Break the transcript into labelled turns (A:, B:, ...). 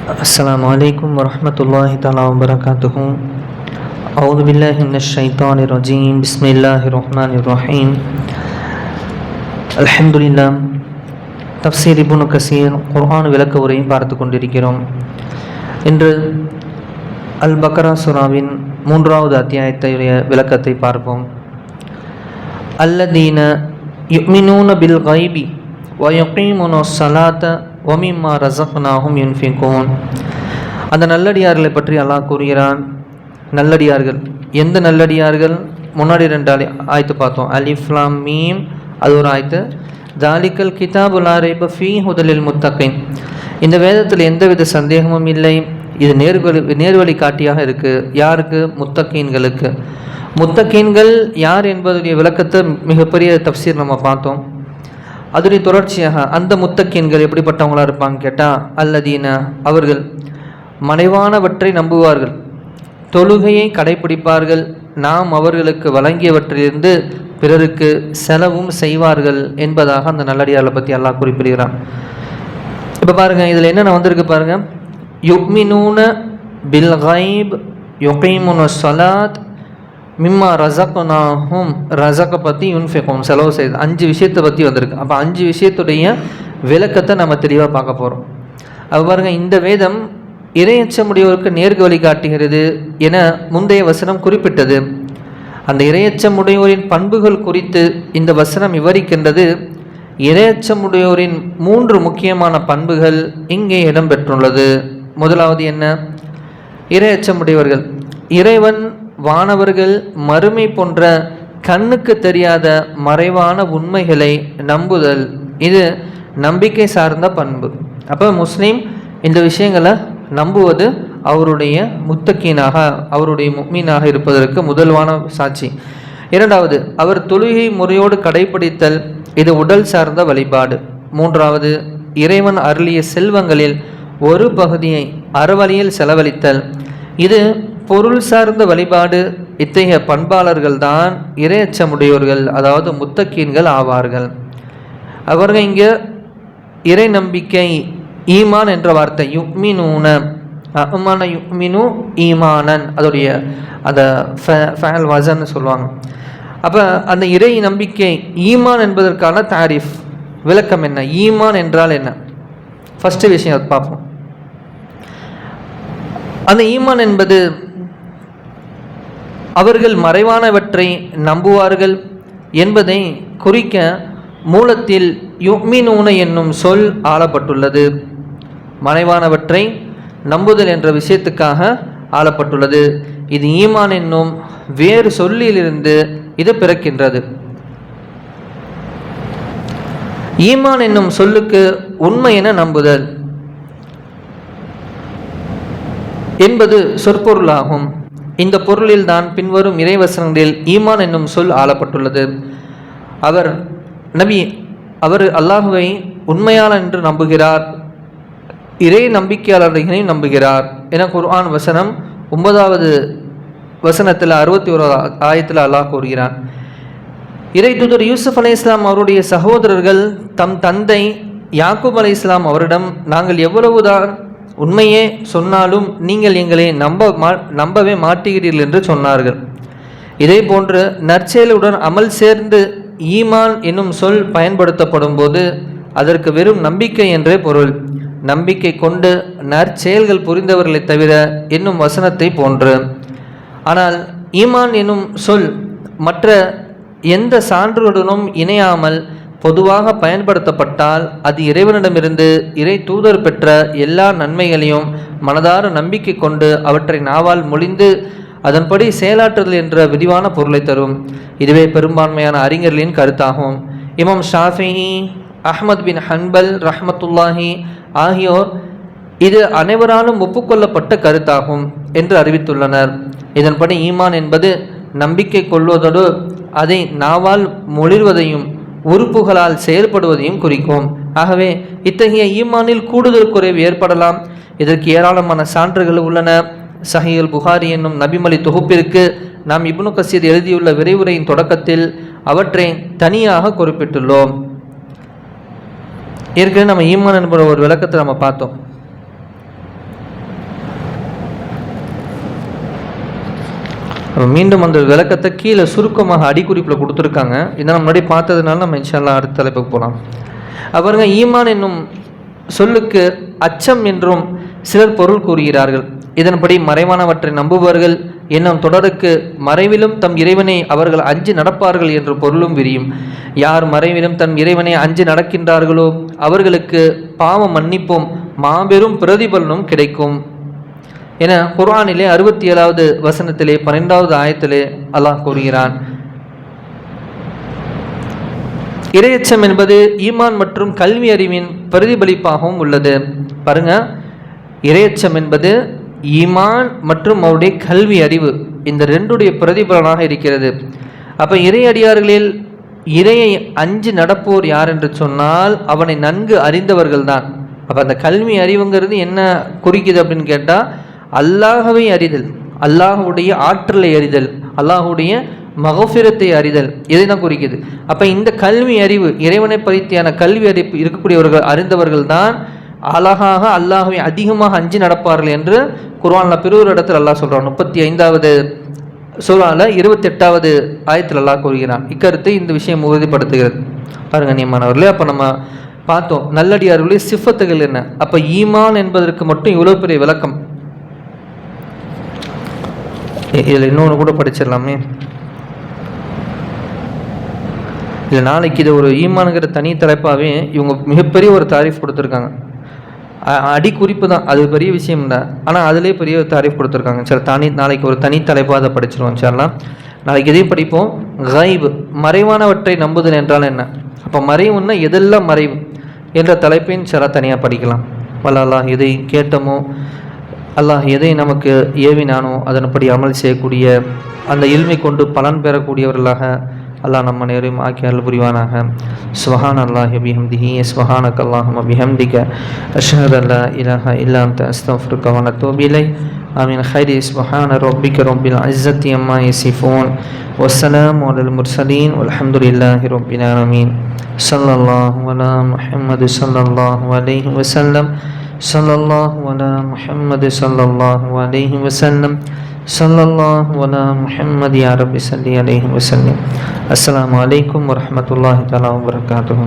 A: السلام عليكم ورحمة الله تعالى وبركاته أعوذ بالله من الشيطان الرجيم بسم الله الرحمن الرحيم الحمد لله தப்சீர் இபுனு கசீர் குர்ஆன் விளக்க உரையும் பார்த்து கொண்டிருக்கிறோம் இன்று அல் பக்ரா சுராவின் மூன்றாவது அத்தியாயத்தையுடைய விளக்கத்தை பார்ப்போம் அல்லதீன யுமினூன பில் கைபி வயுகீமுனு சலாத்த ஒமிம்மா ரசஃப்னாகும் யுன்ஃபிகூன் அந்த நல்லடியார்களை பற்றி அல்லாஹ் கூறுகிறான். நல்லடியார்கள். எந்த நல்லடியார்கள்? முன்னாடி ரெண்டு அலி ஆயத்து பார்த்தோம். அலிஃப்லாம் மீம். அது ஒரு ஆயத்து. ஜாலிக்கல் கிதாபு லாரைப ஃபீ ஹுதலில் முத்தகின் இந்த வேதத்தில் எந்தவித சந்தேகமும் இல்லை. இது நேர்வழி நேர்வழி காட்டியாக இருக்குது யாருக்கு? முத்தக்கீன்களுக்கு முத்தக்கீன்கள் யார் என்பதுடைய விளக்கத்தை மிகப்பெரிய தப்சீர் நம்ம பார்த்தோம். அதனுடைய தொடர்ச்சியாக அந்த முத்தக்கீன்கள் எப்படிப்பட்டவங்களாக இருப்பாங்க கேட்டால் அல்லதீன அவர்கள் மறைவானவற்றை நம்புவார்கள். தொழுகையை கடைபிடிப்பார்கள். நாம் அவர்களுக்கு வழங்கியவற்றிலிருந்து பிறருக்கு செலவும் செய்வார்கள் என்பதாக அந்த நல்லடியாரை பற்றி அல்லாஹ் குறிப்பிடுகிறான். இப்போ பாருங்கள் இதில் என்னென்ன வந்திருக்கு பாருங்கள் யுக்மினூன பில் கைப் யுகைமுன சலாத் மிம்மா ரசக்னாஹும் ரசக்கை பற்றி யுன்ஃபிகும் செலவு செய்யுது அஞ்சு விஷயத்தை பற்றி வந்திருக்கு. அப்போ அஞ்சு விஷயத்துடைய விளக்கத்தை நம்ம தெளிவாக பார்க்க போகிறோம் அது பாருங்கள் இந்த வேதம் இரையச்சமுடையோருக்கு நேர்கு வழி காட்டுகிறது என முந்தைய வசனம் குறிப்பிட்டது. அந்த இரையச்சமுடையோரின் பண்புகள் குறித்து இந்த வசனம் விவரிக்கின்றது. இரையச்சமுடையோரின் மூன்று முக்கியமான பண்புகள் இங்கே இடம்பெற்றுள்ளது. முதலாவது என்ன? இரையச்சமுடையவர்கள். இறைவன் வானவர்கள் மறுமை போன்ற கண்ணுக்கு தெரியாத மறைவான உண்மைகளை நம்புதல். இது நம்பிக்கை சார்ந்த பண்பு. அப்போ முஸ்லீம் இந்த விஷயங்களை நம்புவது அவருடைய முத்தக்கீனாக அவருடைய முக்மீனாக இருப்பதற்கு முதல்வான சாட்சி. இரண்டாவது அவர் தொழுகை முறையோடு கடைபிடித்தல் இது உடல் சார்ந்த வழிபாடு. மூன்றாவது இறைவன் அருளிய செல்வங்களில் ஒரு பகுதியை அறவழியில் செலவழித்தல். இது பொருள் சார்ந்த வழிபாடு இத்தகைய பண்பாளர்கள்தான் இரையச்சமுடையோர்கள் அதாவது முத்தக்கீன்கள் ஆவார்கள். அவர்கள் இங்கே இறை நம்பிக்கை ஈமான் என்ற வார்த்தை யுக்மினூன அமான யுக்மினு ஈமானன் அதோடைய அந்த ஃபேல் வசன்னு சொல்லுவாங்க. அப்போ அந்த இறை நம்பிக்கை ஈமான் என்பதற்கான தாரிஃப் விளக்கம் என்ன? ஈமான் என்றால் என்ன? ஃபஸ்ட்டு விஷயம் அதை பார்ப்போம். அந்த ஈமான் என்பது அவர்கள் மறைவானவற்றை நம்புவார்கள் என்பதை குறிக்க மூலத்தில் யுக்மினூன என்னும் சொல் ஆளப்பட்டுள்ளது. மறைவானவற்றை நம்புதல் என்ற விஷயத்துக்காக ஆளப்பட்டுள்ளது. இது ஈமான் என்னும் வேறு சொல்லிலிருந்து இது பிறக்கின்றது. ஈமான் என்னும் சொல்லுக்கு உண்மை என நம்புதல் என்பது சொற்பொருளாகும். இந்த பொருளில் தான் பின்வரும் இறைவசனங்களில் ஈமான் என்னும் சொல் ஆளப்பட்டுள்ளது. அவர் நபி அவர் அல்லாஹுவை உண்மையாளர் என்று நம்புகிறார். இறை நம்பிக்கையாளர்களையும் நம்புகிறார் என குர்ஆன் வசனம் ஒன்பதாவது வசனத்தில் அறுபத்தி ஓராவது ஆயத்தில் அல்லாஹ் கூறுகிறான். இறை தூதர் யூசுப் அலி இஸ்லாம் அவருடைய சகோதரர்கள் தம் தந்தை யாக்கூப் அலி இஸ்லாம் அவரிடம் நாங்கள் எவ்வளவுதான் உண்மையே சொன்னாலும் நீங்கள் எங்களை நம்ப மா நம்பவே மாட்டுகிறீர்கள் என்று சொன்னார்கள். இதே போன்று நற்செயலுடன் அமல் சேர்ந்து ஈமான் என்னும் சொல் பயன்படுத்தப்படும் போது அதற்கு வெறும் நம்பிக்கை என்றே பொருள். நம்பிக்கை கொண்டு நற்செயல்கள் புரிந்தவர்களை தவிர என்னும் வசனத்தை போன்று. ஆனால் ஈமான் என்னும் சொல் மற்ற எந்த சான்றுகளுடனும் இணையாமல் பொதுவாக பயன்படுத்தப்பட்டால் அது இறைவனிடமிருந்து இறை தூதர் பெற்ற எல்லா நன்மைகளையும் மனதார நம்பிக்கை கொண்டு அவற்றை நாவால் மொழிந்து அதன்படி செயலாற்றுதல் என்ற விரிவான பொருளை தரும். இதுவே பெரும்பான்மையான அறிஞர்களின் கருத்தாகும். இமாம் ஷாஃபி அஹ்மத் பின் ஹன்பல் ரஹமத்துல்லாஹி ஆகியோர் இது அனைவராலும் ஒப்புக்கொள்ளப்பட்ட கருத்தாகும் என்று அறிவித்துள்ளனர். இதன்படி ஈமான் என்பது நம்பிக்கை கொள்வதோடு அதை நாவால் மொழிர்வதையும் உறுப்புகளால் செயல்படுவதையும் குறிக்கும். ஆகவே இத்தகைய ஈமானில் கூடுதல் குறைவு ஏற்படலாம். இதற்கு ஏராளமான சான்றுகள் உள்ளன. சஹியல் புகாரி என்னும் நபிமலி தொகுப்பிற்கு நாம் இப்னு கசீர் எழுதியுள்ள விரைவுரையின் தொடக்கத்தில் அவற்றை தனியாக குறிப்பிட்டுள்ளோம். ஏற்கனவே நம்ம ஈமான் என்பது ஒரு விளக்கத்தை நம்ம பார்த்தோம். மீண்டும் அந்த விளக்கத்தை கீழே சுருக்கமாக அடிக்குறிப்பில் கொடுத்துருக்காங்க. இதை முன்னாடி பார்த்ததுனால நம்ம இன்ஷால்லா அடுத்த தலைப்புக்கு போகலாம். அவருங்க ஈமான் என்னும் சொல்லுக்கு அச்சம் என்றும் சிலர் பொருள் கூறுகிறார்கள். இதன்படி மறைவானவற்றை நம்புபவர்கள் என்னும் தொடருக்கு மறைவிலும் தம் இறைவனை அவர்கள் அஞ்சு நடப்பார்கள் என்ற பொருளும் விரியும். யார் மறைவிலும் தம் இறைவனை அஞ்சு நடக்கின்றார்களோ அவர்களுக்கு பாவ மன்னிப்பும் மாபெரும் பிரதிபலனும் கிடைக்கும். என குர்ஆனிலே அறுபத்தி ஏழாவது வசனத்திலே பன்னெண்டாவது ஆயத்திலே அல்லாஹ் கூறுகிறான். இரையச்சம் என்பது ஈமான் மற்றும் கல்வி அறிவின் பிரதிபலிப்பாகவும் உள்ளது. பாருங்க இரையச்சம் என்பது ஈமான் மற்றும் அவருடைய கல்வி அறிவு இந்த ரெண்டுடைய பிரதிபலனாக இருக்கிறது. அப்போ இறையடியார்களில் இறையை அஞ்சு நடப்போர் யார் என்று சொன்னால் அவனை நன்கு அறிந்தவர்கள் தான் அப்போ அந்த கல்வி அறிவுங்கிறது என்ன குறிக்குது அப்படின்னு கேட்டால் அல்லாஹவை அறிதல் அல்லாஹுடைய ஆற்றலை அறிதல் அல்லாஹுடைய மகஃபிரத்தை அறிதல். இதை தான் குறிக்குது. அப்போ இந்த கல்வி அறிவு இறைவனை பரித்தியான கல்வி அறிவு இருக்கக்கூடியவர்கள் அறிந்தவர்கள் தான் அழகாக அல்லாஹுவை அதிகமாக அஞ்சு நடப்பார்கள் என்று குர்வானில் பிறர் இடத்தில் அல்லாஹ் சொல்கிறான் முப்பத்தி ஐந்தாவது சூறால இருபத்தெட்டாவது ஆயத்தில் அல்லாஹ் கூறுகிறான். இக்கருத்தை இந்த விஷயம் உறுதிப்படுத்துகிறது. பாருங்கள் நியமானவர்களே அப்போ நம்ம பார்த்தோம். நல்லடியார்களே சிஃபத்துகள் என்ன? அப்போ ஈமான் என்பதற்கு மட்டும் இவ்வளோ பெரிய விளக்கம். இதில் இன்னொன்று கூட படிச்சிடலாமே. இல்லை நாளைக்கு இது ஒரு ஈமானுங்கிற தனி தலைப்பாகவே இவங்க மிகப்பெரிய ஒரு தாரிஃப் கொடுத்துருக்காங்க. அடி குறிப்பு தான். அது பெரிய விஷயம் இல்லை. ஆனால் அதிலே பெரிய தாரிஃப் கொடுத்துருக்காங்க. சார் தனி நாளைக்கு ஒரு தனி தலைப்பாக அதை படிச்சிருவோம். சார்லாம் நாளைக்கு எதையும் படிப்போம். கைவு மறைவானவற்றை நம்புதல் என்றால் என்ன? அப்போ மறைவுன்னா எதெல்லாம் மறைவு? என்ற தலைப்பையும் சில தனியாக படிக்கலாம். வளரலாம் எதை கேட்டமோ அல்லாஹ் எதை நமக்கு ஏவினானோ அதன்படி அமல் செய்யக்கூடிய அந்த இல்மை கொண்டு பலன் பெறக்கூடியவர்களாக அல்லாஹ் நம்ம நேரையும் ஆக்கி அருள் புரிவானாக சுஹான் அல்லாஹ் பிஹம்திஹி சுஹானக் அல்லாஹும் பிஹம்திக அஷ்ஹது அல்லா இலாஹ இல்லா அந்த அஸ்தஃபுருக்க வனத்தூபு இலை ஆமீன் خير سبحان ربك رب العزة عما يصفون والسلام على المرسلين والحمد لله رب العالمين صلى الله على محمد صلى الله عليه وسلم صلى الله على محمد صلى الله عليه وسلم. صلى الله على محمد يا رب صل عليه وسلم. السلام عليكم ورحمة الله تعالى وبركاته.